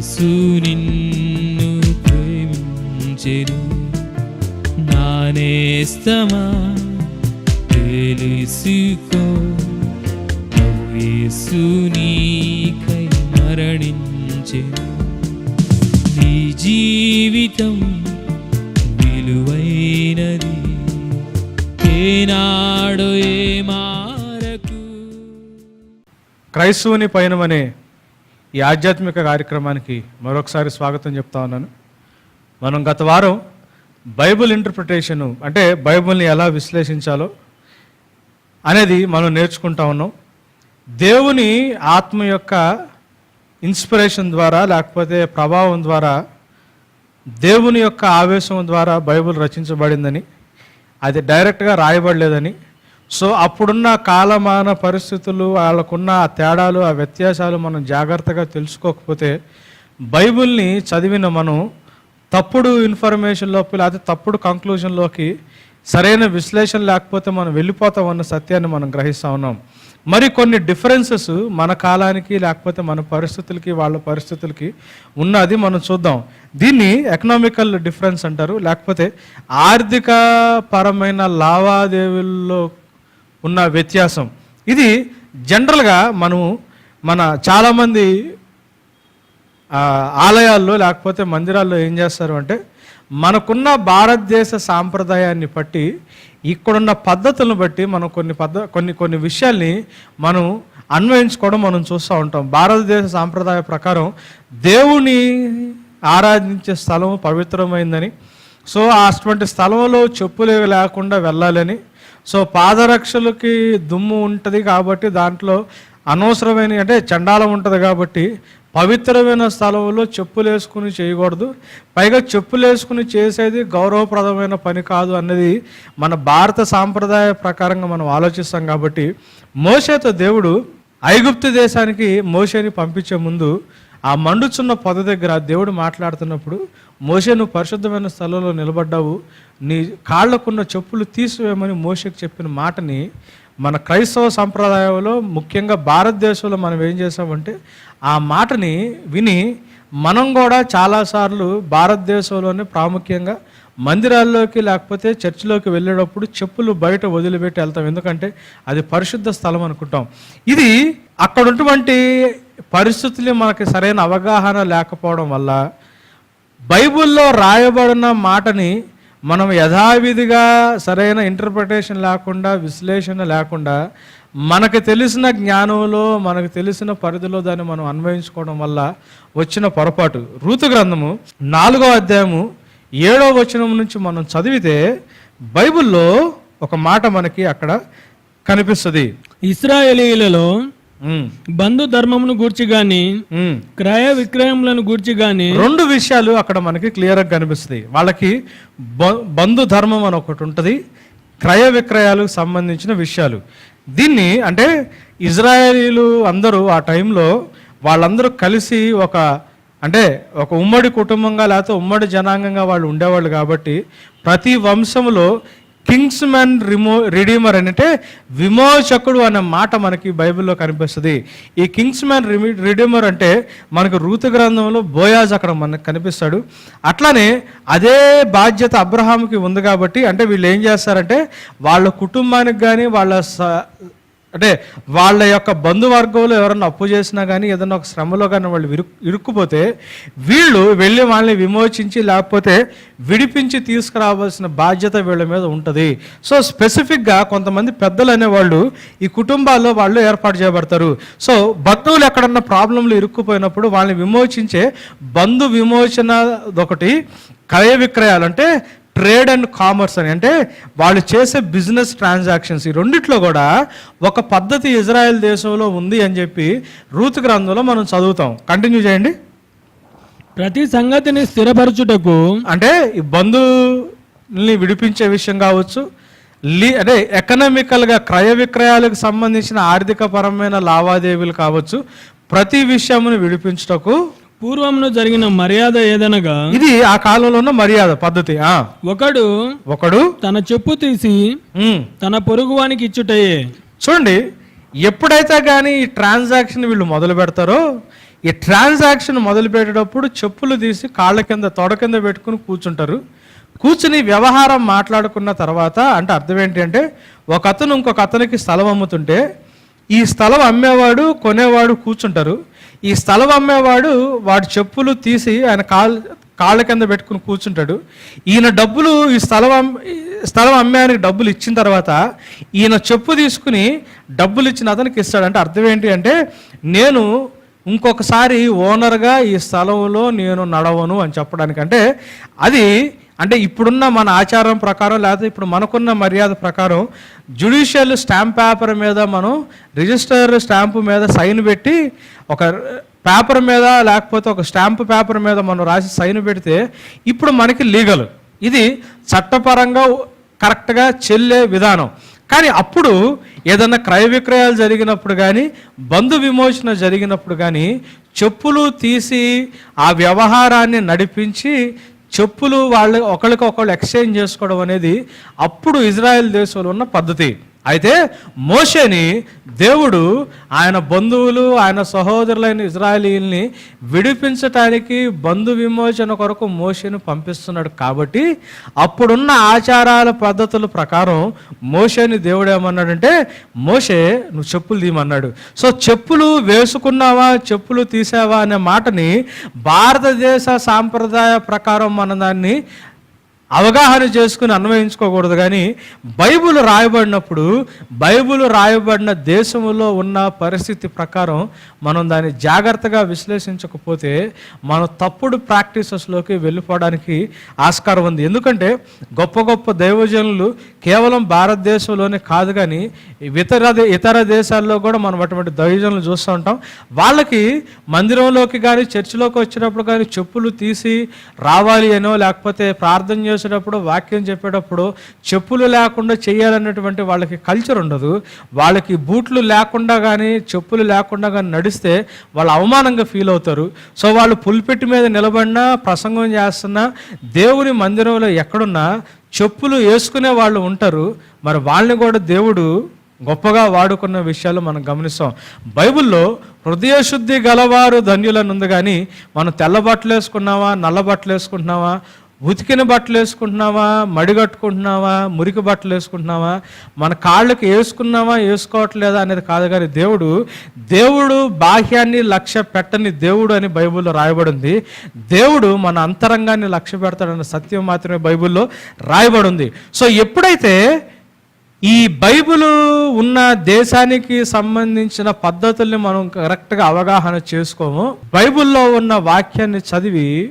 యేసు నిన్ను ప్రేమించెను. నానేస్తమా తెలుసుకో. ప్రభు యేసు నీకై మరణించెను. నీ జీవితం విలువైనది. ఏనాడు ఏ మారకు. క్రైస్తవుని పయనమనే ఈ ఆధ్యాత్మిక కార్యక్రమానికి మరొకసారి స్వాగతం చెప్తా ఉన్నాను. మనం గత వారం బైబిల్ ఇంటర్ప్రిటేషను అంటే బైబుల్ని ఎలా విశ్లేషించాలో అనేది మనం నేర్చుకుంటా ఉన్నాం. దేవుని ఆత్మ యొక్క ఇన్స్పిరేషన్ ద్వారా లేకపోతే ప్రభావం ద్వారా దేవుని యొక్క ఆవేశం ద్వారా బైబిల్ రచించబడిందని అది డైరెక్ట్గా రాయబడలేదని సో అప్పుడున్న కాలమాన పరిస్థితులు వాళ్ళకున్న ఆ తేడాలు ఆ వ్యత్యాసాలు మనం జాగ్రత్తగా తెలుసుకోకపోతే బైబిల్ని చదివిన మనం తప్పుడు ఇన్ఫర్మేషన్లోకి లేకపోతే తప్పుడు కంక్లూజన్లోకి సరైన విశ్లేషణ లేకపోతే మనం వెళ్ళిపోతామన్న సత్యాన్ని మనం గ్రహిస్తూ ఉన్నాం. మరి కొన్ని డిఫరెన్సెస్ మన కాలానికి లేకపోతే మన పరిస్థితులకి వాళ్ళ పరిస్థితులకి ఉన్నది మనం చూద్దాం. దీన్ని ఎకనామికల్ డిఫరెన్స్ అంటారు. లేకపోతే ఆర్థిక పరమైన లావాదేవీల్లో ఉన్న వ్యత్యాసం. ఇది జనరల్గా మనము మన చాలామంది ఆలయాల్లో లేకపోతే మందిరాల్లో ఏం చేస్తారు అంటే మనకున్న భారతదేశ సాంప్రదాయాన్ని బట్టి ఇక్కడున్న పద్ధతులను బట్టి మనం కొన్ని పద్ధ కొన్ని కొన్ని విషయాల్ని మనం అన్వయించుకోవడం మనం చూస్తూ ఉంటాం. భారతదేశ సాంప్రదాయ ప్రకారం దేవుని ఆరాధించే స్థలం పవిత్రమైందని సో అటువంటి స్థలంలో చెప్పులు లేకుండా వెళ్ళాలని సో పాదరక్షలకి దుమ్ము ఉంటుంది కాబట్టి దాంట్లో అనవసరమైన అంటే చండాలం ఉంటుంది కాబట్టి పవిత్రమైన స్థలంలో చెప్పులు వేసుకుని చేయకూడదు. పైగా చెప్పులు వేసుకుని చేసేది గౌరవప్రదమైన పని కాదు అన్నది మన భారత సాంప్రదాయ ప్రకారంగా మనం ఆలోచిస్తాం కాబట్టి మోసేతో దేవుడు ఐగుప్తు దేశానికి మోషేని పంపించే ముందు ఆ మండుచున్న పొద దగ్గర దేవుడు మాట్లాడుతున్నప్పుడు మోషే నువ్వు పరిశుద్ధమైన స్థలంలో నిలబడ్డావు. నీ కాళ్ళకున్న చెప్పులు తీసివేయమని మోషకు చెప్పిన మాటని మన క్రైస్తవ సంప్రదాయంలో ముఖ్యంగా భారతదేశంలో మనం ఏం చేసామంటే ఆ మాటని విని మనం కూడా చాలాసార్లు భారతదేశంలోనే ప్రాముఖ్యంగా మందిరాల్లోకి లేకపోతే చర్చిలోకి వెళ్ళేటప్పుడు చెప్పులు బయట వదిలిపెట్టి వెళ్తాం. ఎందుకంటే అది పరిశుద్ధ స్థలం అనుకుంటాం. ఇది అక్కడ ఉన్నటువంటి పరిస్థితులు మనకి సరైన అవగాహన లేకపోవడం వల్ల బైబిల్లో రాయబడిన మాటని మనం యథావిధిగా సరైన ఇంటర్ప్రిటేషన్ లేకుండా విశ్లేషణ లేకుండా మనకు తెలిసిన జ్ఞానంలో మనకు తెలిసిన పరిధిలో దాన్ని మనం అన్వయించుకోవడం వల్ల వచ్చిన పొరపాటు. రూతు గ్రంథము నాలుగో అధ్యాయము ఏడో వచనం నుంచి మనం చదివితే బైబిల్లో ఒక మాట మనకి అక్కడ కనిపిస్తుంది. ఇస్రాయేలీలలో బంధు ధర్మమును గూర్చి గాని. క్రయ విక్రయములను గూర్చి గాని రెండు విషయాలు అక్కడ మనకి క్లియర్గా కనిపిస్తాయి. వాళ్ళకి బ- బంధు ధర్మం అని ఒకటి ఉంటుంది క్రయ విక్రయాలకు సంబంధించిన విషయాలు. దీన్ని అంటే ఇజ్రాయేలీలు అందరూ ఆ టైంలో వాళ్ళందరూ కలిసి ఒక అంటే ఒక ఉమ్మడి కుటుంబంగా లేకపోతే ఉమ్మడి జనాంగంగా వాళ్ళు ఉండేవాళ్ళు కాబట్టి ప్రతి వంశంలో కింగ్స్ మ్యాన్ రిమో రిడీమర్ అంటే విమోచకుడు అనే మాట మనకి బైబిల్లో కనిపిస్తుంది. ఈ కింగ్స్ మ్యాన్ రిడీమర్ అంటే మనకు రూతు గ్రంథంలో బోయాజ్ అక్కడ మనకు కనిపిస్తాడు. అట్లానే అదే బాధ్యత అబ్రహాంకి ఉంది కాబట్టి అంటే వీళ్ళు ఏం చేస్తారంటే వాళ్ళ కుటుంబానికి కానీ వాళ్ళ స- అంటే వాళ్ళ యొక్క బంధువర్గంలో ఎవరన్నా అప్పు చేసినా కానీ ఏదన్నా ఒక శ్రమలో కానీ వాళ్ళు ఇరు ఇరుక్కుపోతే వీళ్ళు వెళ్ళి వాళ్ళని విమోచించి లేకపోతే విడిపించి తీసుకురావాల్సిన బాధ్యత వీళ్ళ మీద ఉంటుంది. సో స్పెసిఫిక్గా కొంతమంది పెద్దలు అనేవాళ్ళు ఈ కుటుంబాల్లో వాళ్ళు ఏర్పాటు చేయబడతారు. సో బంధువులు ఎక్కడన్నా ప్రాబ్లంలు ఇరుక్కుపోయినప్పుడు వాళ్ళని విమోచించే బంధు విమోచన ఒకటి క్రయ విక్రయాలు. అంటే ట్రేడ్ అండ్ కామర్స్ అని. అంటే వాళ్ళు చేసే బిజినెస్ ట్రాన్సాక్షన్స్ ఈ రెండిట్లో కూడా ఒక పద్ధతి ఇజ్రాయెల్ దేశంలో ఉంది అని చెప్పి రూత్ గ్రంథంలో మనం చదువుతాం. కంటిన్యూ చేయండి. ప్రతి సంగతిని స్థిరపరచుటకు అంటే ఈ బంధువుల్ని విడిపించే విషయం కావచ్చు లీ అంటే ఎకనామికల్గా క్రయ విక్రయాలకు సంబంధించిన ఆర్థిక పరమైన లావాదేవీలు కావచ్చు ప్రతి విషయమును విడిపించుటకు పూర్వమును జరిగిన మర్యాద ఏదనగా ఇది ఆ కాలంలో ఉన్న మర్యాద పద్ధతి ఆ. ఒకడు ఒకడు తన చెప్పు తీసి తన పొరుగువానికి ఇచ్చుటయే. చూడండి ఎప్పుడైతే కానీ ఈ ట్రాన్సాక్షన్ వీళ్ళు మొదలు పెడతారో ఈ ట్రాన్సాక్షన్ మొదలు పెట్టేటప్పుడు చెప్పులు తీసి కాళ్ళ కింద తొడ కింద పెట్టుకుని కూర్చుంటారు. కూర్చుని వ్యవహారం మాట్లాడుకున్న తర్వాత అంటే అర్థం ఏంటి అంటే ఒక అతను ఇంకొక అతనికి స్థలం అమ్ముతుంటే ఈ స్థలం అమ్మేవాడు కొనేవాడు కూర్చుంటారు. ఈ స్థలం అమ్మేవాడు వాడి చెప్పులు తీసి ఆయన కాళ్ళ కాళ్ళ కింద పెట్టుకుని కూర్చుంటాడు. ఈయన డబ్బులు ఈ స్థలం ఈ స్థలం అమ్మేయానికి డబ్బులు ఇచ్చిన తర్వాత ఈయన చెప్పు తీసుకుని డబ్బులు ఇచ్చిన అతనికి ఇస్తాడు. అంటే అర్థం ఏంటి అంటే నేను ఇంకొకసారి ఓనర్గా ఈ స్థలంలో నేను నడవను అని చెప్పడానికి అంటే అది అంటే ఇప్పుడున్న మన ఆచారం ప్రకారం లేకపోతే ఇప్పుడు మనకున్న మర్యాద ప్రకారం జుడిషియల్ స్టాంప్ పేపర్ మీద మనం రిజిస్టర్ స్టాంపు మీద సైన్ పెట్టి ఒక పేపర్ మీద లేకపోతే ఒక స్టాంప్ పేపర్ మీద మనం రాసి సైన్ పెడితే ఇప్పుడు మనకి లీగల్ ఇది చట్టపరంగా కరెక్ట్గా చెల్లే విధానం. కానీ అప్పుడు ఏదైనా క్రయ విక్రయాలు జరిగినప్పుడు కానీ బంధు విమోచన జరిగినప్పుడు కానీ చెప్పులు తీసి ఆ వ్యవహారాన్ని నడిపించి చెప్పులు వాళ్ళు ఒకరికొకళ్ళు ఎక్స్చేంజ్ చేసుకోవడం అనేది అప్పుడు ఇజ్రాయెల్ దేశంలో ఉన్న పద్ధతి. అయితే మోషేని దేవుడు ఆయన బంధువులు ఆయన సహోదరులైన ఇజ్రాయలీల్ని విడిపించటానికి బంధు విమోచన కొరకు మోషేను పంపిస్తున్నాడు కాబట్టి అప్పుడున్న ఆచారాల పద్ధతుల ప్రకారం మోషేని దేవుడు ఏమన్నాడంటే మోషే నువ్వు చెప్పులు తీయమన్నాడు. సో చెప్పులు వేసుకున్నావా చెప్పులు తీసావా అనే మాటని భారతదేశ సాంప్రదాయ ప్రకారం మన దాన్ని అవగాహన చేసుకుని అన్వయించుకోకూడదు. కానీ బైబుల్ రాయబడినప్పుడు బైబుల్ రాయబడిన దేశంలో ఉన్న పరిస్థితి ప్రకారం మనం దాన్ని జాగ్రత్తగా విశ్లేషించకపోతే మనం తప్పుడు ప్రాక్టీసెస్లోకి వెళ్ళిపోవడానికి ఆస్కారం ఉంది. ఎందుకంటే గొప్ప గొప్ప దైవజనులు కేవలం భారతదేశంలోనే కాదు కానీ ఇతర దే- ఇతర దేశాల్లో కూడా మనం అటువంటి దైవజనులు చూస్తూ ఉంటాం. వాళ్ళకి మందిరంలోకి కానీ చర్చిలోకి వచ్చినప్పుడు కానీ చెప్పులు తీసి రావాలి అనో లేకపోతే ప్రార్థన చేసేటప్పుడు వాక్యం చెప్పేటప్పుడు చెప్పులు లేకుండా చేయాలన్నటువంటి వాళ్ళకి కల్చర్ ఉండదు. వాళ్ళకి బూట్లు లేకుండా కానీ చెప్పులు లేకుండా కానీ నడిస్తే వాళ్ళు అవమానంగా ఫీల్ అవుతారు. సో వాళ్ళు పుల్పెట్టి మీద నిలబడినా ప్రసంగం చేస్తున్నా దేవుని మందిరంలో ఎక్కడున్నా చెప్పులు వేసుకునే వాళ్ళు ఉంటారు. మరి వాళ్ళని కూడా దేవుడు గొప్పగా వాడుకున్న విషయాలు మనం గమనిస్తాం. బైబిల్లో హృదయశుద్ధి గలవారు ధన్యులను ఉంది కానీ మనం తెల్ల బట్టలు వేసుకున్నావా నల్ల బట్టలు వేసుకుంటున్నావా ఉతికిన బట్టలు వేసుకుంటున్నావా? మడి కట్టుకుంటున్నావా? మురికి బట్టలు వేసుకుంటున్నావా? మన కాళ్ళకి వేసుకున్నావా? వేసుకోవట్లేదా అనేది కాదు కానీ దేవుడు దేవుడు బాహ్యాన్ని లక్ష్య పెట్టని దేవుడు అని బైబిల్లో రాయబడింది. దేవుడు మన అంతరంగాన్ని లక్ష్య పెడతాడన్న సత్యం మాత్రమే బైబిల్లో రాయబడింది. సో ఎప్పుడైతే ఈ బైబిల్ ఉన్న దేశానికి సంబంధించిన పద్ధతుల్ని మనం కరెక్ట్గా అవగాహన చేసుకోము బైబిల్లో ఉన్న వాక్యాన్ని చదివి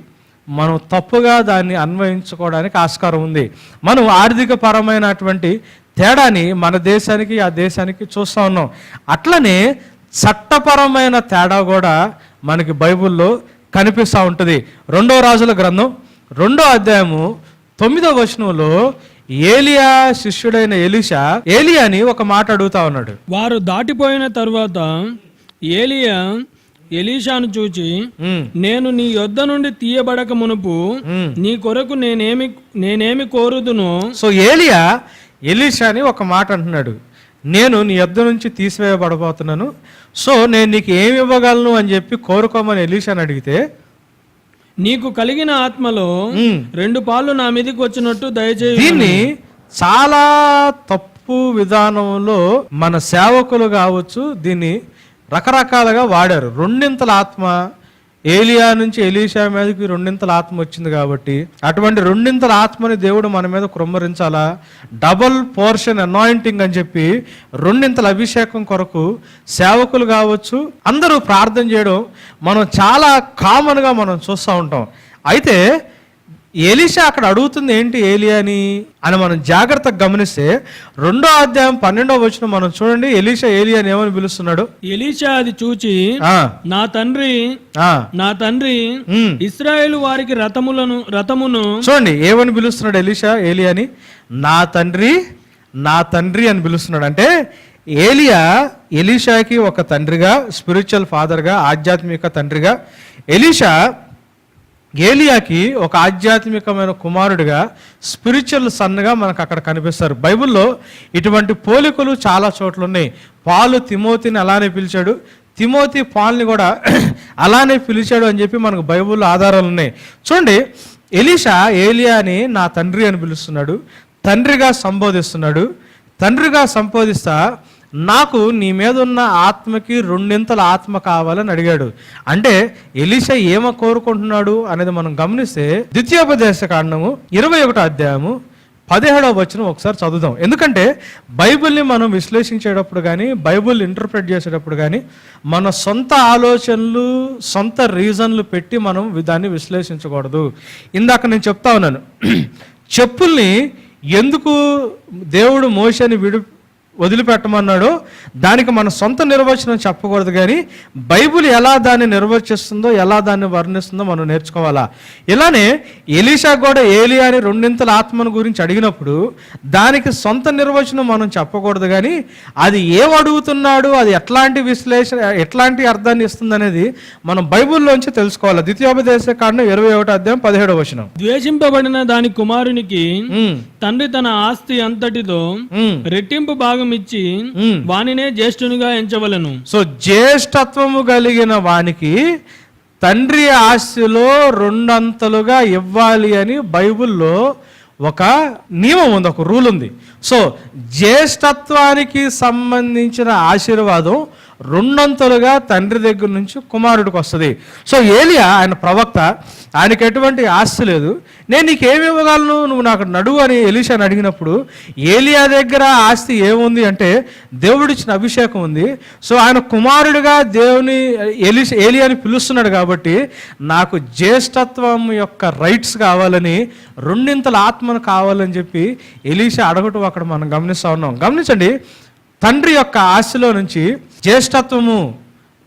మనం తప్పుగా దాన్ని అన్వయించుకోవడానికి ఆస్కారం ఉంది. మనం ఆర్థిక పరమైనటువంటి తేడాని మన దేశానికి ఆ దేశానికి చూస్తూ ఉన్నాం. అట్లనే చట్టపరమైన తేడా కూడా మనకి బైబిల్లో కనిపిస్తూ ఉంటుంది. రెండో రాజుల గ్రంథం రెండో అధ్యాయము తొమ్మిదో వచనంలో ఏలియా శిష్యుడైన ఎలిషా ఏలియాని ఒక మాట అడుగుతా ఉన్నాడు. వారు దాటిపోయిన తరువాత ఏలియా ఎలీషాను చూచి నేను నీ యొద్ద నుండి తీయబడక మునుపు. నీ కొరకు నేనేమి నేనేమి కోరుదునో? సో ఏలియా ఎలీషాని ఒక మాట అంటున్నాడు. నేను నీ యొద్ద నుంచి తీసివేయబడబోతున్నాను. సో నేను నీకు ఏమి ఇవ్వగలను అని చెప్పి కోరుకోమని ఎలీషాని అడిగితే నీకు కలిగిన ఆత్మలో రెండు పాలు నా మీదకి వచ్చినట్టు దయచేయి దీన్ని చాలా తప్పు విధానంలో మన సేవకులు కావచ్చు దీన్ని రకరకాలుగా వాడారు. రెండింతల ఆత్మ ఏలియా నుంచి ఎలీషా మీదకి రెండింతల ఆత్మ వచ్చింది కాబట్టి అటువంటి రెండింతల ఆత్మని దేవుడు మన మీద కృమ్మరించాలా డబల్ పోర్షన్ అనాయింటింగ్ అని చెప్పి రెండింతల అభిషేకం కొరకు సేవకులు కావచ్చు అందరూ ప్రార్థన చేయడం మనం చాలా కామన్గా మనం చూస్తూ ఉంటాం. అయితే ఎలీషా అక్కడ అడుగుతుంది ఏంటి ఏలియాని అని? మనం జాగ్రత్తగా గమనిస్తే రెండో అధ్యాయం పన్నెండో వచ్చిన మనం చూడండి ఎలీషా ఏలియాని ఏమని పిలుస్తున్నాడు? ఎలీషా అది చూచి నా తండ్రి నా తండ్రి. ఇస్రాయేల్ వారికి రథములను రథమును చూడండి ఏమని పిలుస్తున్నాడు ఎలీషా ఏలియాని నా తండ్రి నా తండ్రి అని పిలుస్తున్నాడు. అంటే ఏలియా ఎలీషాకి ఒక తండ్రిగా స్పిరిచువల్ ఫాదర్గా ఆధ్యాత్మిక తండ్రిగా ఎలీషా ఏలియాకి ఒక ఆధ్యాత్మికమైన కుమారుడిగా స్పిరిచువల్ సన్గా మనకు అక్కడ కనిపిస్తారు. బైబిల్లో ఇటువంటి పోలికలు చాలా చోట్ల ఉన్నాయి పాలు తిమోతిని అలానే పిలిచాడు. తిమోతి పాల్ని కూడా అలానే పిలిచాడు అని చెప్పి మనకు బైబిల్లో ఆధారాలు ఉన్నాయి. చూడండి ఎలీషా ఏలియాని నా తండ్రి అని పిలుస్తున్నాడు. తండ్రిగా సంబోధిస్తున్నాడు. తండ్రిగా సంబోధిస్తా నాకు నీ మీద ఉన్న ఆత్మకి రెండింతల ఆత్మ కావాలని అడిగాడు. అంటే ఎలిష ఏమ కోరుకుంటున్నాడు అనేది మనం గమనిస్తే ద్వితీయోపదేశ కాండము ఇరవై ఒకటో అధ్యాయము పదిహేడవ వచ్చిన ఒకసారి చదువుదాం. ఎందుకంటే బైబిల్ని మనం విశ్లేషించేటప్పుడు కానీ బైబిల్ ఇంటర్ప్రిట్ చేసేటప్పుడు కానీ మన సొంత ఆలోచనలు సొంత రీజన్లు పెట్టి మనం దాన్ని విశ్లేషించకూడదు. ఇందాక నేను చెప్తా ఉన్నాను. చెప్పుల్ని ఎందుకు దేవుడు మోసని విడు వదిలిపెట్టమన్నాడో. దానికి మన సొంత నిర్వచనం చెప్పకూడదు కానీ బైబిల్ ఎలా దాన్ని నిర్వచిస్తుందో ఎలా దాన్ని వర్ణిస్తుందో మనం నేర్చుకోవాలా. ఇలానే ఎలీషా కూడా ఏలియా అని రెండింతల ఆత్మను గురించి అడిగినప్పుడు దానికి సొంత నిర్వచనం మనం చెప్పకూడదు కానీ అది ఏం అడుగుతున్నాడు అది ఎట్లాంటి విశ్లేషణ ఎట్లాంటి అర్థాన్ని ఇస్తుంది అనేది మనం బైబిల్లోంచి తెలుసుకోవాలి. ద్వితీయోపదేశ కాండం ఇరవై ఒకటో అధ్యాయం పదిహేడవ వచనం. ద్వేషింపబడిన దాని కుమారునికి తండ్రి తన ఆస్తి అంతటితో రెట్టింపు భాగం ఇచ్చి ఉమ్. వానినే జ్యేష్ఠునిగా ఎంచవలను సో జ్యేష్ఠత్వము కలిగిన వానికి తండ్రి ఆస్తిలో రెండంతలుగా ఇవ్వాలి అని బైబిల్లో ఒక నియమం ఉంది ఒక రూల్ ఉంది సో జ్యేష్ఠత్వానికి సంబంధించిన ఆశీర్వాదం రెండంతలుగా తండ్రి దగ్గర నుంచి కుమారుడికి వస్తుంది. సో ఏలియా ఆయన ప్రవక్త ఆయనకి ఎటువంటి ఆస్తి లేదు. నేను నీకు ఏమి ఇవ్వగలను? నువ్వు నాకు నడువు అని ఎలీషాని అడిగినప్పుడు ఏలియా దగ్గర ఆస్తి ఏముంది అంటే దేవుడిచ్చిన అభిషేకం ఉంది. సో ఆయన కుమారుడిగా దేవుని ఎలి ఏలియాని పిలుస్తున్నాడు కాబట్టి నాకు జ్యేష్ఠత్వం యొక్క రైట్స్ కావాలని రెండింతల ఆత్మను కావాలని చెప్పి ఎలీషా అడగటం అక్కడ మనం గమనిస్తూ ఉన్నాం. గమనించండి తండ్రి యొక్క ఆస్తిలో నుంచి జ్యేష్ఠత్వము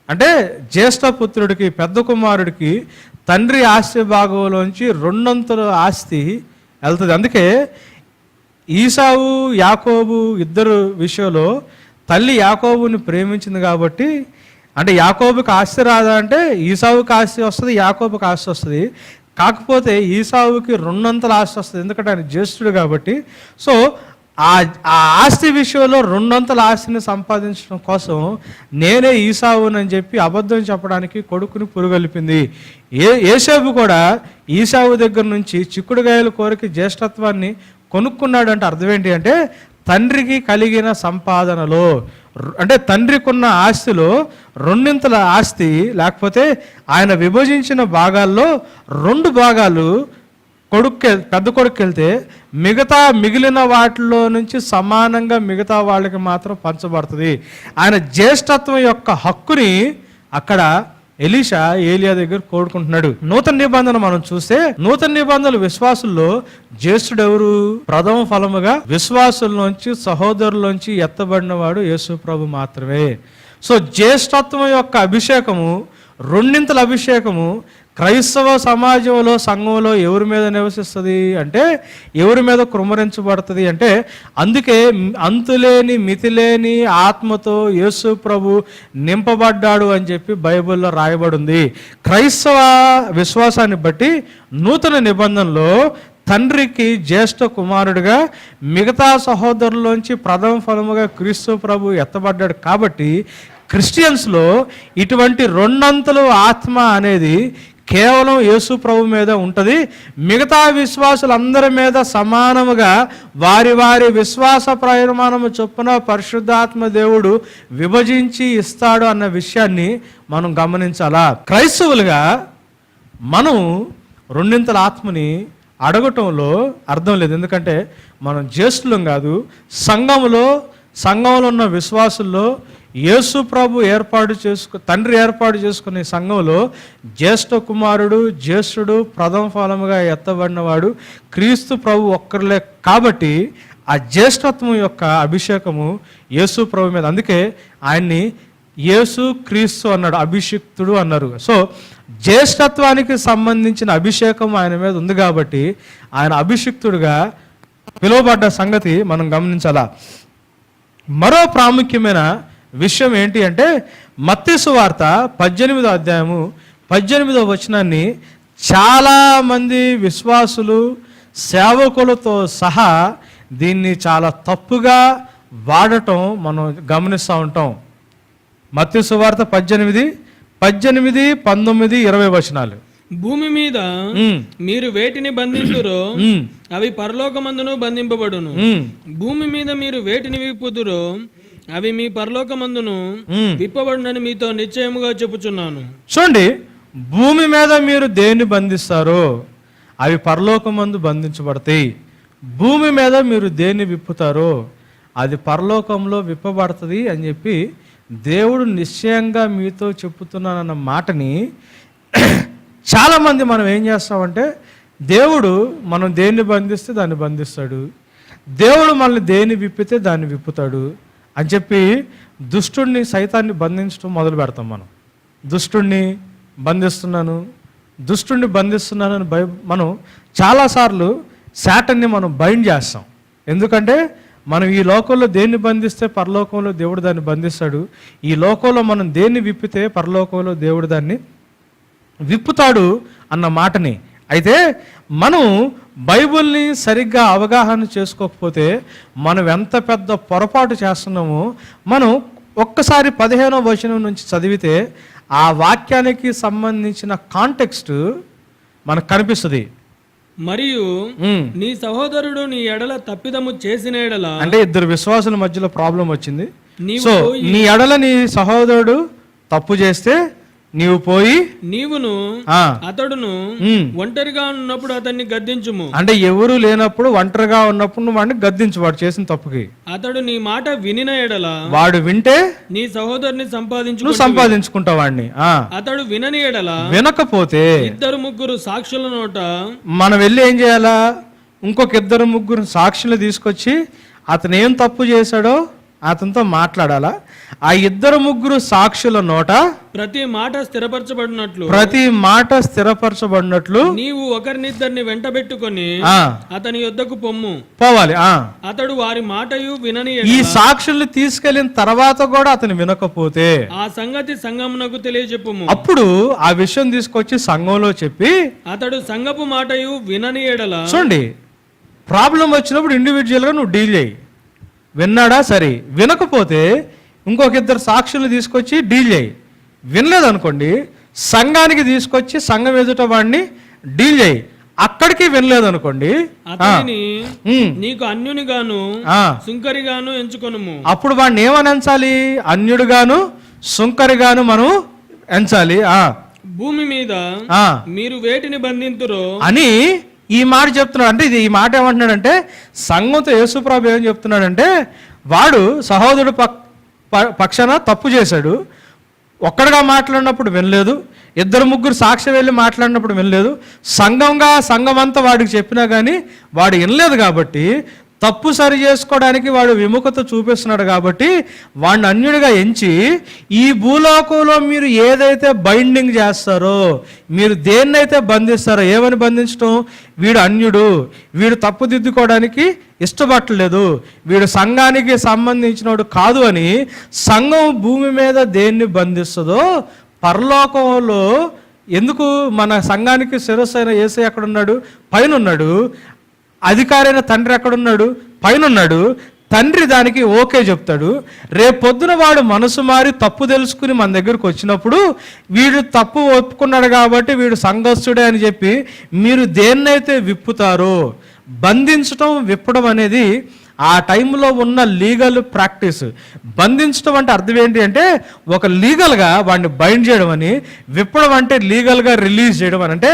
అంటే జ్యేష్ఠ పుత్రుడికి పెద్ద కుమారుడికి తండ్రి ఆస్తి భాగంలోంచి రెండొంతుల ఆస్తి వెళ్తుంది. అందుకే ఈసావు యాకోబు ఇద్దరు విషయంలో తల్లి యాకోబుని ప్రేమించింది కాబట్టి అంటే యాకోబుకి ఆస్తి రాదా అంటే ఈసావుకి ఆస్తి వస్తుంది యాకోబుకి ఆస్తి వస్తుంది. కాకపోతే ఈసావుకి రెండొంతల ఆస్తి వస్తుంది ఎందుకంటే ఆయన జ్యేష్ఠుడు కాబట్టి. సో ఆ ఆ ఆస్తి విషయంలో రెండొంతల ఆస్తిని సంపాదించడం కోసం నేనే ఈసావునని చెప్పి అబద్ధం చెప్పడానికి కొడుకుని పురుగొల్పింది. ఏ ఏసేపు కూడా ఈసావు దగ్గర నుంచి చిక్కుడుగాయల కోరిక జ్యేష్ఠత్వాన్ని కొనుక్కున్నాడు అంటే అర్థం ఏంటి అంటే తండ్రికి కలిగిన సంపాదనలో అంటే తండ్రికి ఉన్న ఆస్తిలో రెండింతల ఆస్తి లేకపోతే ఆయన విభజించిన భాగాల్లో రెండు భాగాలు కొడుకు పెద్ద కొడుకు వెళ్తే మిగతా మిగిలిన వాటిలో నుంచి సమానంగా మిగతా వాళ్ళకి మాత్రం పంచబడుతుంది. ఆయన జ్యేష్ఠత్వం యొక్క హక్కుని అక్కడ ఎలీషా ఏలియా దగ్గర కోరుకుంటున్నాడు. నూతన నిబంధన మనం చూస్తే నూతన నిబంధనలు విశ్వాసుల్లో జ్యేష్ఠుడు ఎవరు ప్రథమ ఫలముగా విశ్వాసుల్లోంచి సహోదరులోంచి ఎత్తబడిన వాడు యేసు ప్రభు మాత్రమే. సో జ్యేష్ఠత్వం యొక్క అభిషేకము రెండింతల అభిషేకము క్రైస్తవ సమాజంలో సంఘంలో ఎవరి మీద నివసిస్తుంది అంటే ఎవరి మీద కృమరించబడుతుంది అంటే అందుకే అంతులేని మితిలేని ఆత్మతో యేసు ప్రభు నింపబడ్డాడు అని చెప్పి బైబిల్లో రాయబడింది. క్రైస్తవ విశ్వాసాన్ని బట్టి నూతన నిబంధనలో తండ్రికి జ్యేష్ఠ కుమారుడిగా మిగతా సహోదరులోంచి ప్రథమ ఫలముగా క్రీస్తు ప్రభు ఎత్తబడ్డాడు కాబట్టి క్రిస్టియన్స్లో ఇటువంటి రెండంతలు ఆత్మ అనేది కేవలం యేసు ప్రభు మీద ఉంటుంది. మిగతా విశ్వాసులందరి మీద సమానముగా వారి వారి విశ్వాస ప్రమాణము చొప్పున పరిశుద్ధాత్మ దేవుడు విభజించి ఇస్తాడు అన్న విషయాన్ని మనం గమనించాలా? క్రైస్తవులుగా మనం రెండింతల ఆత్మని అడగటంలో అర్థం లేదు. ఎందుకంటే మనం జ్యేష్ఠులం కాదు. సంఘములో సంఘంలో ఉన్న విశ్వాసుల్లో యేసు ప్రభు ఏర్పాటు చేసుకు తండ్రి ఏర్పాటు చేసుకునే సంఘంలో జ్యేష్ఠ కుమారుడు జ్యేష్ఠుడు ప్రథమ ఫలముగా ఎత్తబడినవాడు క్రీస్తు ప్రభు ఒక్కరిలే కాబట్టి ఆ జ్యేష్ఠత్వం యొక్క అభిషేకము యేసు ప్రభు మీద. అందుకే ఆయన్ని యేసు క్రీస్తు అన్నాడు అభిషిక్తుడు అన్నారు. సో జ్యేష్ఠత్వానికి సంబంధించిన అభిషేకం ఆయన మీద ఉంది కాబట్టి ఆయన అభిషిక్తుడుగా పిలువబడ్డ సంగతి మనం గమనించాలా. మరో ప్రాముఖ్యమైన విషయం ఏంటి అంటే మత్తేసు వార్త పద్దెనిమిదో అధ్యాయము పద్దెనిమిదవ వచనాన్ని చాలా మంది విశ్వాసులు సేవకులతో సహా దీన్ని చాలా తప్పుగా వాడటం మనం గమనిస్తూ ఉంటాం. మత్స్య సువార్త పద్దెనిమిది పద్దెనిమిది పంతొమ్మిది ఇరవై వచనాలు. భూమి మీద మీరు వేటిని బంధింతురో ఉమ్, అవి పరలోకమందును బంధింపబడును. భూమి మీద మీరు వేటిని విప్పుదురో అవి మీ పరలోకమందును. విప్పబడునని మీతో నిశ్చయముగా చెప్పుచున్నాను. చూడండి భూమి మీద మీరు దేన్ని బంధిస్తారో అవి పరలోకమందు బంధించబడతాయి. భూమి మీద మీరు దేన్ని విప్పుతారో అది పరలోకంలో విప్పబడుతుంది అని చెప్పి దేవుడు నిశ్చయంగా మీతో చెప్పుతున్నానన్న మాటని చాలామంది మనం ఏం చేస్తామంటే దేవుడు మనం దేన్ని బంధిస్తే దాన్ని బంధిస్తాడు. దేవుడు మనల్ని దేన్ని విప్పితే దాన్ని విప్పుతాడు. అని చెప్పి దుష్టుణ్ణి సైతాన్ని బంధించడం మొదలు పెడతాం మనం. దుష్టుణ్ణి బంధిస్తున్నాను దుష్టుణ్ణి బంధిస్తున్నానని భయ మనం చాలాసార్లు శాటన్ని మనం బైండ్ చేస్తాం. ఎందుకంటే మనం ఈ లోకంలో దేన్ని బంధిస్తే పరలోకంలో దేవుడు దాన్ని బంధిస్తాడు. ఈ లోకంలో మనం దేన్ని విప్పితే పరలోకంలో దేవుడు దాన్ని విప్పుతాడు అన్న మాటని అయితే మనం బైబిల్ని సరిగ్గా అవగాహన చేసుకోకపోతే మనం ఎంత పెద్ద పొరపాటు చేస్తున్నామో మనం ఒక్కసారి పదిహేనో వచనం నుంచి చదివితే ఆ వాక్యానికి సంబంధించిన కాంటెక్స్ట్ మనకు కనిపిస్తుంది మరియు. నీ సహోదరుడు నీ ఎడల తప్పిదము చేసిన ఎడల అంటే ఇద్దరు విశ్వాసుల మధ్యలో ప్రాబ్లం వచ్చింది సో నీ ఎడల నీ సహోదరుడు తప్పు చేస్తే నీవు పోయి నీవును అతడును. ఒంటరిగా ఉన్నప్పుడు అతన్ని గద్దించుము. అంటే ఎవరు లేనప్పుడు ఒంటరిగా ఉన్నప్పుడు నువ్వు వాడిని గద్దించు వాడు చేసిన తప్పుకి. అతడు నీ మాట వినిన ఎడల వాడు వింటే నీ సహోదరుని సంపాదించు నువ్వు సంపాదించుకుంటావు వాడిని ఆ, అతడు వినని ఎడల వినకపోతే ఇద్దరు ముగ్గురు సాక్షుల నోట మనం వెళ్ళి ఏం చేయాలా? ఇంకొక ఇద్దరు ముగ్గురు సాక్షులు తీసుకొచ్చి అతను ఏం తప్పు చేశాడో అతనితో మాట్లాడాలా? ఆ ఇద్దరు ముగ్గురు సాక్షుల నోట ప్రతి మాట స్థిరపరచబడినట్లు. ప్రతి మాట స్థిరపరచబడినట్లు నీవు ఒకరినిద్దరిని వెంటబెట్టుకొని ఆ. అతని యొద్దకు పొమ్ము. పోవాలి ఆ. అతడు వారి మాటయు వినని ఈ సాక్షుల్ని తీసుకెళ్ళిన తర్వాత కూడా అతను వినకపోతే ఆ సంగతి సంగమునకు తెలియజెప్పుము అప్పుడు ఆ విషయం తీసుకొచ్చి సంఘంలో చెప్పి అతడు సంగపు మాటయు వినని ఎడల. చూడండి ప్రాబ్లం వచ్చినప్పుడు ఇండివిజువల్గా నువ్వు డీల్ చేయి. విన్నాడా? సరే. వినకపోతే ఇంకొక ఇద్దరు సాక్షులు తీసుకొచ్చి డీల్ చేయి. వినలేదనుకోండి సంఘానికి తీసుకొచ్చి సంఘం ఎదుట వాడిని డీల్ చేయి. అక్కడికి వినలేదనుకోండి నీకు అన్యునిగాను సుంకరిగాను ఎంచుకొనుము. అప్పుడు వాడిని ఏమని ఎంచాలి? అన్యుడుగాను సుంకరిగాను మనం ఎంచాలి. భూమి మీద. మీరు వేటిని బంధింతురో అని ఈ మాట చెప్తున్నాడు. అంటే ఇది ఈ మాట ఏమంటున్నాడంటే సంఘంతో యేసుప్రభు ఏం చెప్తున్నాడంటే వాడు సహోదరుడు పక్ ప- పక్షాన తప్పు చేశాడు. ఒక్కడగా మాట్లాడినప్పుడు వినలేదు. ఇద్దరు ముగ్గురు సాక్షి వెళ్ళి మాట్లాడినప్పుడు వినలేదు. సంఘంగా సంఘం అంతా వాడికి చెప్పినా కానీ వాడు వినలేదు కాబట్టి తప్పు సరి చేసుకోవడానికి వాడు విముఖత చూపిస్తున్నాడు కాబట్టి వాడిని అన్యుడిగా ఎంచి ఈ భూలోకంలో మీరు ఏదైతే బైండింగ్ చేస్తారో మీరు దేన్నైతే బంధిస్తారో ఏమని బంధించడం వీడు అన్యుడు. వీడు తప్పుదిద్దుకోవడానికి ఇష్టపట్టలేదు వీడు సంఘానికి సంబంధించినోడు కాదు అని సంఘం భూమి మీద దేన్ని బంధిస్తుందో పరలోకంలో ఎందుకు మన సంఘానికి శిరస్సు అయిన ఏసై ఎక్కడ ఉన్నాడు పైన ఉన్నాడు అధికారైన తండ్రి ఎక్కడున్నాడు? పైన ఉన్నాడు తండ్రి దానికి ఓకే చెప్తాడు. రేపొద్దున వాడు మనసు మారి తప్పు తెలుసుకుని మన దగ్గరకు వచ్చినప్పుడు వీడు తప్పు ఒప్పుకున్నాడు కాబట్టి వీడు సంఘస్థుడే అని చెప్పి మీరు దేన్నైతే విప్పుతారో బంధించటం విప్పడం అనేది ఆ టైంలో ఉన్న లీగల్ ప్రాక్టీస్. బంధించడం అంటే అర్థం ఏంటి అంటే ఒక లీగల్గా వాడిని బైండ్ చేయడం అని విప్పడం అంటే లీగల్గా రిలీజ్ చేయడం అని. అంటే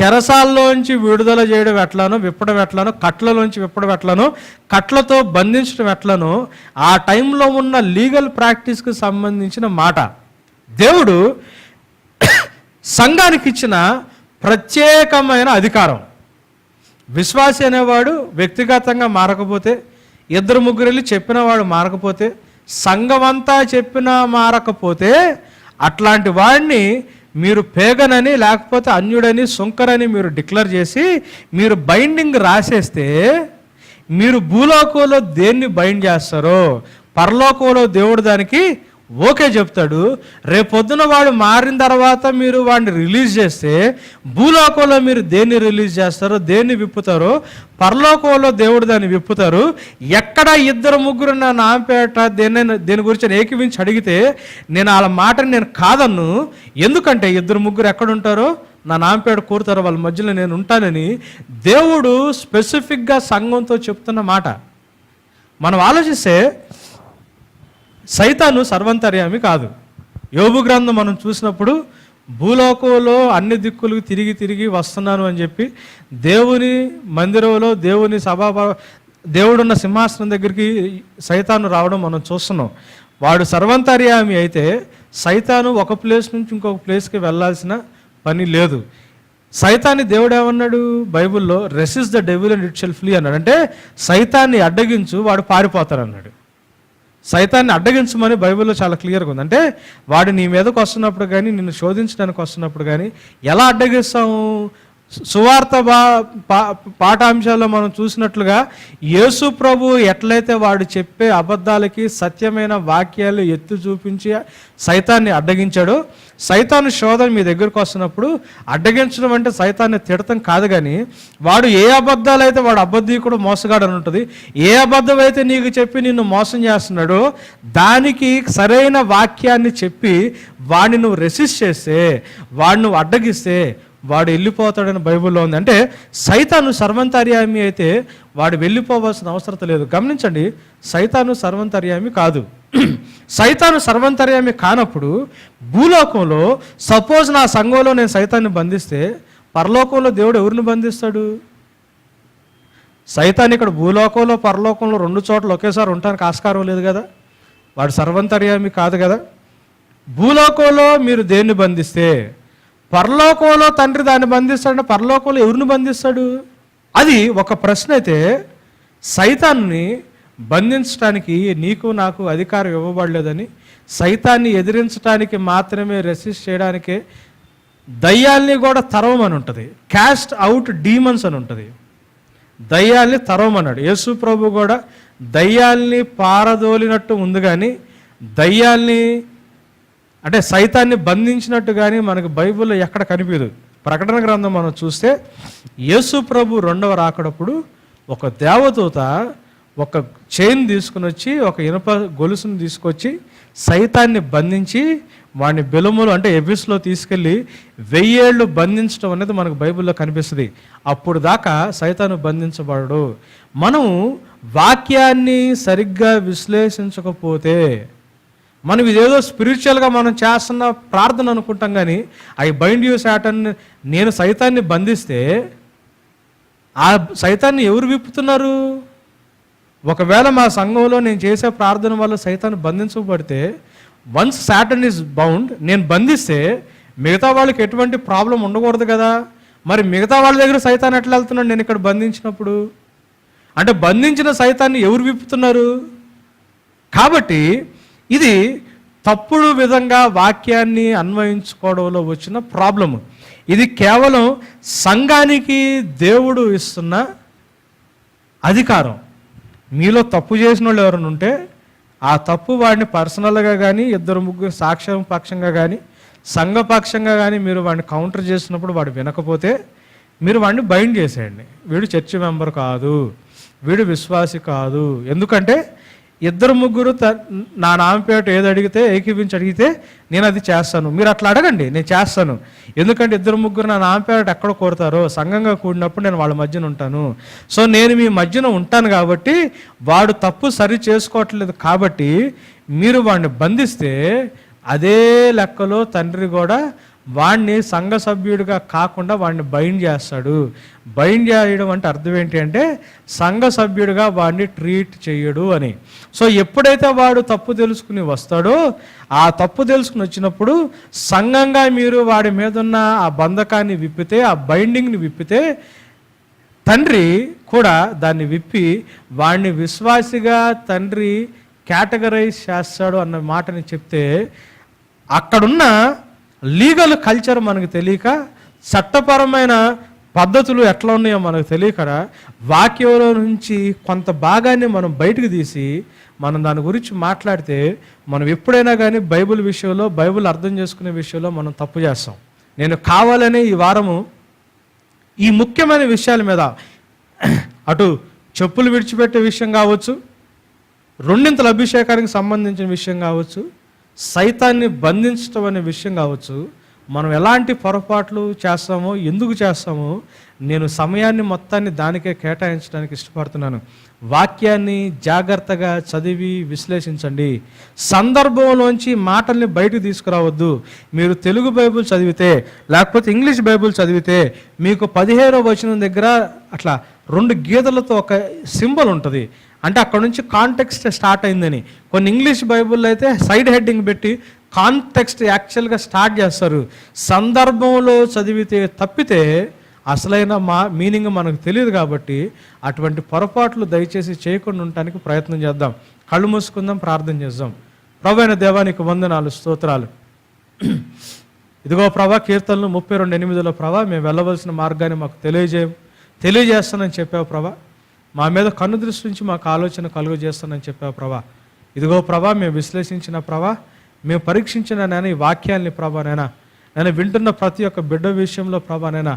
చెరసాల్లోంచి విడుదల చేయడం ఎట్లానో విప్పడం ఎట్లానో కట్లలోంచి విప్పడం ఎట్లానో కట్లతో బంధించడం ఎట్లానో ఆ టైంలో ఉన్న లీగల్ ప్రాక్టీస్కి సంబంధించిన మాట. దేవుడు సంఘానికి ఇచ్చిన ప్రత్యేకమైన అధికారం. విశ్వాసి అనేవాడు వ్యక్తిగతంగా మారకపోతే ఇద్దరు ముగ్గురు వెళ్ళి చెప్పిన వాడు మారకపోతే సంఘమంతా చెప్పినా మారకపోతే అట్లాంటి వాడిని మీరు పేగనని లేకపోతే అన్యుడని సుంకరని మీరు డిక్లేర్ చేసి మీరు బైండింగ్ రాసేస్తే మీరు భూలోకంలో దేన్ని బైండ్ చేస్తారో పరలోకంలో దేవుడు దానికి ఓకే చెప్తాడు. రేపొద్దున వాడు మారిన తర్వాత మీరు వాడిని రిలీజ్ చేస్తే భూలోకంలో మీరు దేన్ని రిలీజ్ చేస్తారో దేన్ని విప్పుతారో పరలోకంలో దేవుడు దాన్ని విప్పుతారు. ఎక్కడ ఇద్దరు ముగ్గురు నా నాంపేట దేని దేని గురించి నేను ఏకీవించి అడిగితే నేను వాళ్ళ మాటని నేను కాదన్ను. ఎందుకంటే ఇద్దరు ముగ్గురు ఎక్కడ ఉంటారో నా నాంపేట కోరుతారో వాళ్ళ మధ్యలో నేను ఉంటానని దేవుడు స్పెసిఫిక్గా సంఘంతో చెప్తున్న మాట. మనం ఆలోచిస్తే సైతాను సర్వంతర్యామి కాదు. యోబు గ్రంథం మనం చూసినప్పుడు భూలోకంలో అన్ని దిక్కులకు తిరిగి తిరిగి వస్తున్నాను అని చెప్పి దేవుని మందిరంలో దేవుని సభా దేవుడున్న సింహాసనం దగ్గరికి సైతాను రావడం మనం చూస్తున్నాం. వాడు సర్వంతర్యామి అయితే సైతాను ఒక ప్లేస్ నుంచి ఇంకొక ప్లేస్కి వెళ్ళాల్సిన పని లేదు. సైతాన్ని దేవుడు ఏమన్నాడు? బైబిల్లో resist the devil and it shall flee అన్నాడు. అంటే సైతాన్ని అడ్డగించు వాడు పారిపోతాడు అన్నాడు. సైతాన్ని అడ్డగించమని బైబిల్లో చాలా క్లియర్గా ఉంది. అంటే వాడు నీ మీదకి వస్తున్నప్పుడు కానీ నిన్ను శోధించడానికి వస్తున్నప్పుడు కానీ ఎలా అడ్డగిస్తాము సువార్త బా పా పాఠాంశాల్లో మనం చూసినట్లుగా యేసు ప్రభు ఎట్లయితే వాడు చెప్పే అబద్ధాలకి సత్యమైన వాక్యాలు ఎత్తు చూపించి సైతాన్ని అడ్డగించాడో సైతాను శోధన మీ దగ్గరకు వస్తున్నప్పుడు అడ్డగించడం అంటే సైతాన్ని తిడతం కాదు కానీ వాడు ఏ అబద్ధాలు అయితే వాడు అబద్ధీకుడు మోసగాడు అని ఉంటుంది ఏ అబద్ధం అయితే నీకు చెప్పి నిన్ను మోసం చేస్తున్నాడో దానికి సరైన వాక్యాన్ని చెప్పి వాడిని నువ్వు రెసిస్ట్ చేస్తే వాడిని నువ్వు అడ్డగిస్తే వాడు వెళ్ళిపోతాడని బైబిల్లో ఉంది. అంటే సైతాను సర్వంతర్యామి అయితే వాడు వెళ్ళిపోవాల్సిన అవసరం లేదు. గమనించండి సైతాను సర్వంతర్యామి కాదు. సైతాను సర్వంతర్యామి కానప్పుడు భూలోకంలో సపోజ్ నా సంఘంలో నేను సైతాన్ని బంధిస్తే పరలోకంలో దేవుడు ఎవరిని బంధిస్తాడు? సైతాన్ని ఇక్కడ భూలోకంలో పరలోకంలో రెండు చోట్ల ఒకేసారి ఉండటానికి ఆస్కారం లేదు కదా? వాడు సర్వంతర్యామి కాదు కదా? భూలోకంలో మీరు దేన్ని బంధిస్తే పరలోకంలో తండ్రి దాన్ని బంధిస్తాడంటే పరలోకంలో ఎవరిని బంధిస్తాడు? అది ఒక ప్రశ్న అయితే సైతాన్ని బంధించడానికి నీకు నాకు అధికారం ఇవ్వబడలేదని సైతాన్ని ఎదిరించడానికి మాత్రమే రెసిస్ట్ చేయడానికే దయ్యాల్ని కూడా తరవమని ఉంటుంది. క్యాస్ట్ అవుట్ డీమన్స్ అని ఉంటుంది. దయ్యాల్ని తరవమన్నాడు. యేసు ప్రభు కూడా దయ్యాల్ని పారదోలినట్టు ఉంది కానీ దయ్యాల్ని అంటే సైతాన్ని బంధించినట్టు కానీ మనకు బైబిల్లో ఎక్కడ కనిపించదు. ప్రకటన గ్రంథం మనం చూస్తే యేసు ప్రభు రెండవ రాకడప్పుడు ఒక దేవదూత ఒక చైన్ తీసుకుని వచ్చి ఒక ఇనుప గొలుసును తీసుకొచ్చి సైతాన్ని బంధించి వాడిని బెలుములు అంటే ఎబిస్లో తీసుకెళ్ళి వెయ్యేళ్ళు బంధించడం అనేది మనకు బైబిల్లో కనిపిస్తుంది. అప్పుడు దాకా సైతాను బంధించబడడు. మనం వాక్యాన్ని సరిగ్గా విశ్లేషించకపోతే మనం ఇదేదో స్పిరిచువల్గా మనం చేస్తున్న ప్రార్థన అనుకుంటాం కానీ ఐ బైండ్ యూ శాటన్ నేను సైతాన్ని బంధిస్తే ఆ సైతాన్ని ఎవరు విప్పుతున్నారు? ఒకవేళ మా సంఘంలో నేను చేసే ప్రార్థన వల్ల సైతాన్ని బంధించబడితే వన్స్ శాటన్ ఈజ్ బౌండ్ నేను బంధిస్తే మిగతా వాళ్ళకి ఎటువంటి ప్రాబ్లం ఉండకూడదు కదా. మరి మిగతా వాళ్ళ దగ్గర సైతాన్ని ఎట్లా వెళ్తున్నాడు నేను ఇక్కడ బంధించినప్పుడు? అంటే బంధించిన సైతాన్ని ఎవరు విప్పుతున్నారు? కాబట్టి ఇది తప్పుడు విధంగా వాక్యాన్ని అన్వయించుకోవడంలో వచ్చిన ప్రాబ్లము. ఇది కేవలం సంఘానికి దేవుడు ఇస్తున్న అధికారం. మీలో తప్పు చేసిన వాళ్ళు ఎవరైనా ఉంటే ఆ తప్పు వాడిని పర్సనల్గా కానీ ఇద్దరు ముగ్గురు సాక్ష్యం పక్షంగా కానీ సంఘపక్షంగా కానీ మీరు వాడిని కౌంటర్ చేసినప్పుడు వాడు వినకపోతే మీరు వాడిని బైండ్ చేసేయండి. వీడు చర్చి మెంబర్ కాదు. వీడు విశ్వాసి కాదు. ఎందుకంటే ఇద్దరు ముగ్గురు త నా నామపేట ఏది అడిగితే ఏకీపించి అడిగితే నేను అది చేస్తాను. మీరు అట్లా అడగండి నేను చేస్తాను. ఎందుకంటే ఇద్దరు ముగ్గురు నా నామపేట ఎక్కడ కోరుతారో సంఘంగా కూడినప్పుడు నేను వాళ్ళ మధ్యన ఉంటాను. సో నేను మీ మధ్యన ఉంటాను కాబట్టి వాడు తప్పు సరి చేసుకోవట్లేదు కాబట్టి మీరు వాడిని బంధిస్తే అదే లెక్కలో తండ్రి కూడా వాడిని సంఘ సభ్యుడిగా కాకుండా వాడిని బైండ్ చేస్తాడు. బైండ్ చేయడం అంటే అర్థం ఏంటి అంటే సంఘ సభ్యుడిగా వాడిని ట్రీట్ చేయడు అని. సో ఎప్పుడైతే వాడు తప్పు తెలుసుకుని వస్తాడో ఆ తప్పు తెలుసుకుని వచ్చినప్పుడు సంఘంగా మీరు వాడి మీద ఉన్న ఆ బంధకాన్ని విప్పితే ఆ బైండింగ్ని విప్పితే తండ్రి కూడా దాన్ని విప్పి వాడిని విశ్వాసిగా తండ్రి కేటగరైజ్ చేస్తాడు అన్న మాటని చెప్తే అక్కడున్న లీగల్ కల్చర్ మనకు తెలియక చట్టపరమైన పద్ధతులు ఎట్లా ఉన్నాయో మనకు తెలియక వాక్యంలో నుంచి కొంత భాగాన్ని మనం బయటకు తీసి మనం దాని గురించి మాట్లాడితే మనం ఎప్పుడైనా కానీ బైబిల్ విషయంలో బైబిల్ అర్థం చేసుకునే విషయంలో మనం తప్పు చేస్తాం. నేను కావాలనే ఈ వారము ఈ ముఖ్యమైన విషయాల మీద అటు చెప్పులు విడిచిపెట్టే విషయం కావచ్చు రెండింతల అభిషేకానికి సంబంధించిన విషయం కావచ్చు సైతాన్ని బంధించడం అనే విషయం కావచ్చు. మనం ఎలాంటి పొరపాట్లు చేస్తామో ఎందుకు చేస్తామో నేను సమయాన్ని మొత్తాన్ని దానికే కేటాయించడానికి ఇష్టపడుతున్నాను. వాక్యాన్ని జాగ్రత్తగా చదివి విశ్లేషించండి. సందర్భంలోంచి మాటల్ని బయటకు తీసుకురావద్దు. మీరు తెలుగు బైబిల్ చదివితే లేకపోతే ఇంగ్లీష్ బైబిల్ చదివితే మీకు పదిహేనో వచనం దగ్గర అట్లా రెండు గీతలతో ఒక సింబల్ ఉంటుంది. అంటే అక్కడ నుంచి కాంటెక్స్ట్ స్టార్ట్ అయిందని. కొన్ని ఇంగ్లీష్ బైబుల్లో అయితే సైడ్ హెడ్డింగ్ పెట్టి కాంటెక్స్ట్ యాక్చువల్గా స్టార్ట్ చేస్తారు. సందర్భంలో చదివితే తప్పితే అసలైన మా మీనింగ్ మనకు తెలియదు కాబట్టి అటువంటి పొరపాట్లు దయచేసి చేయకుండా ఉండటానికి ప్రయత్నం చేద్దాం. కళ్ళు మూసుకుందాం ప్రార్థన చేద్దాం. ప్రభైన దేవానికి వందనాలు స్తోత్రాలు. ఇదిగో ప్రభా కీర్తనలు ముప్పై రెండు ఎనిమిదిలో ప్రభా మేము వెళ్ళవలసిన మార్గాన్ని మాకు తెలియజేయం తెలియజేస్తానని చెప్పావు ప్రభా. మా మీద కన్ను దృష్టి నుంచి మాకు ఆలోచన కలుగు చేస్తానని చెప్పావు ప్రభా. ఇదిగో ప్రభా మేము విశ్లేషించిన ప్రభా మేము పరీక్షించిన నేను ఈ వాక్యాల్ని ప్రభా నైనా నేను వింటున్న ప్రతి ఒక్క బిడ్డ విషయంలో ప్రభా నైనా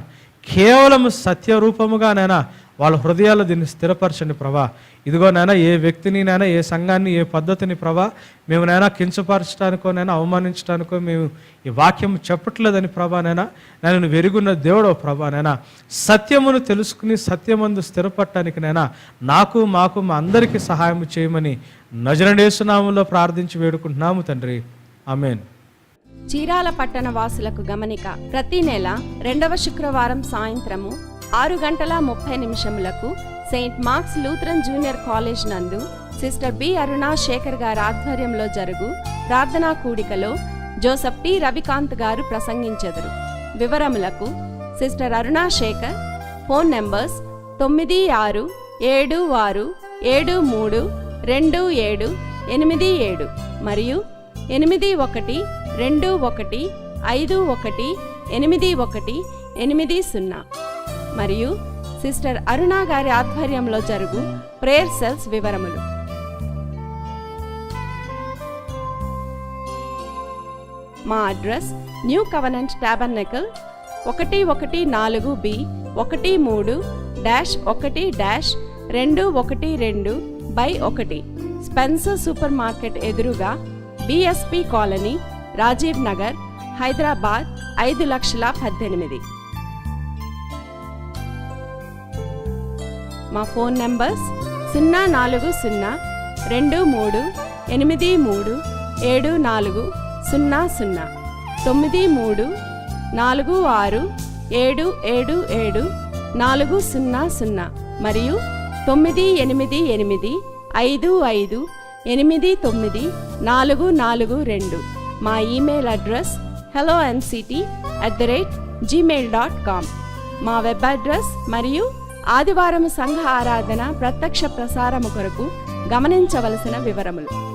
కేవలం సత్యరూపముగా నైనా వాళ్ళ హృదయాల్లో దీన్ని స్థిరపరచండి ప్రభా. ఇదిగో నైనా ఏ వ్యక్తిని నైనా ఏ సంఘాన్ని ఏ పద్ధతిని ప్రభా మేము నైనా కించపరచడానికో నైనా అవమానించడానికో మేము ఈ వాక్యం చెప్పట్లేదని ప్రభా నైనా నేను వెరుగున్న దేవుడో ప్రభా నైనా సత్యమును తెలుసుకుని సత్యమందు స్థిరపడటానికి నైనా నాకు మాకు మా అందరికీ సహాయం చేయమని నజరడేసునామంలో ప్రార్థించి వేడుకుంటున్నాము తండ్రి. ఆమెన్. చీరాల పట్టణ వాసులకు గమనిక ప్రతి నెల రెండవ శుక్రవారం సాయంత్రము ఆరు గంటల ముప్పై నిమిషములకు Saint Mark's Lutheran junior college నందు సిస్టర్ బి అరుణ శేఖర్ గారి ఆధ్వర్యంలో జరుగు ప్రార్థనా కూడికలో జోసఫ్ టి రవికాంత్ గారు ప్రసంగించెదరు. వివరములకు sister Aruna Shekar phone numbers తొమ్మిది ఆరు ఏడు ఆరు ఏడు మూడు రెండు ఏడు ఎనిమిది ఏడు మరియు ఎనిమిది ఒకటి రెండు ఒకటి ఐదు ఒకటి ఎనిమిది ఒకటి ఎనిమిది సున్నా. మరియు సిస్టర్ అరుణ గారి ఆధ్వర్యంలో జరుగు ప్రేయర్ సెల్స్ వివరములు. మా అడ్రస్ న్యూ కవనెంట్ ట్యాబర్నకల్ ఒకటి ఒకటి నాలుగు బి ఒకటి మూడు డాష్ ఒకటి డాష్ రెండు ఒకటి రెండు బై ఒకటి. స్పెన్సర్ సూపర్ మార్కెట్ ఎదురుగా బిఎస్పి కాలనీ రాజీవ్ నగర్ హైదరాబాద్ ఐదు లక్షల పద్దెనిమిది. మా ఫోన్ నంబర్స్ సున్నా నాలుగు సున్నా రెండు మూడు ఎనిమిది మూడు ఏడు నాలుగు సున్నా సున్నా తొమ్మిది మూడు నాలుగు ఆరు ఏడు ఏడు ఏడు నాలుగు సున్నా సున్నా మరియు తొమ్మిది ఎనిమిది ఎనిమిది ఐదు ఐదు ఎనిమిది తొమ్మిది నాలుగు నాలుగు రెండు. మా email address hello NCT at the rate Gmail dot com మా వెబ్ అడ్రస్ మరియు ఆదివారం సంఘ ఆరాధన ప్రత్యక్ష ప్రసారము కొరకు గమనించవలసిన వివరములు.